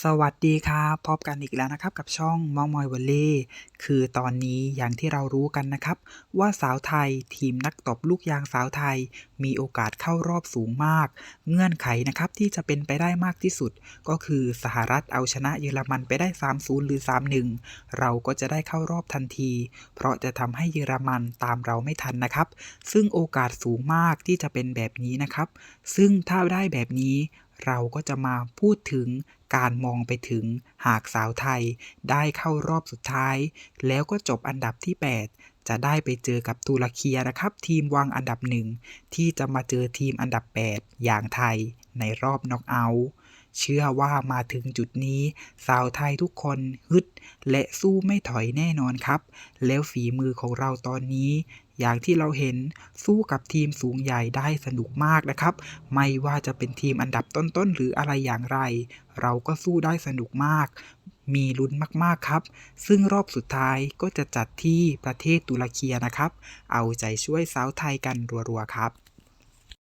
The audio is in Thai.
สวัสดีครับพบกันอีกแล้วนะครับกับช่องมองมอยวอลเล่คือตอนนี้อย่างที่เรารู้กันนะครับ ว่าสาวไทยทีมนักตบลูกยางสาวไทย มีโอกาสเข้ารอบสูงมาก เงื่อนไขนะครับที่จะเป็นไปได้มากที่สุด ก็คือสหรัฐเอาชนะเยอรมันไปได้ 3-0 หรือ 3-1 เราก็จะได้เข้ารอบทันที เพราะจะทำให้เยอรมันตามเราไม่ทันนะครับ ซึ่งโอกาสสูงมากที่จะเป็นแบบนี้นะครับ ซึ่งถ้าได้แบบนี้เราก็จะมาพูดถึง การมองไปถึงหากสาวไทยได้เข้ารอบสุดท้าย แล้วก็จบอันดับที่ 8 จะได้ไปเจอกับตุรเคียนะครับ ทีมวางอันดับหนึ่งที่จะมาเจอทีมอันดับ 8 อย่างไทยในรอบน็อกเอาท์ เชื่อว่ามาถึงจุดนี้ สาวไทยทุกคนฮึด และสู้ไม่ถอยแน่นอนครับ แล้วฝีมือของเราตอนนี้ อย่างที่เราเห็นสู้กับทีมสูงใหญ่ได้สนุกมากนะครับ ไม่ว่าจะเป็นทีมอันดับต้นๆ หรืออะไรอย่างไร เราก็สู้ได้สนุกมากมีลุ้นมาก ๆ ครับ ซึ่งรอบสุดท้ายก็จะจัดที่ประเทศตุรเคียนะครับ เอาใจช่วยสาวไทยกันรัว ๆ ครับ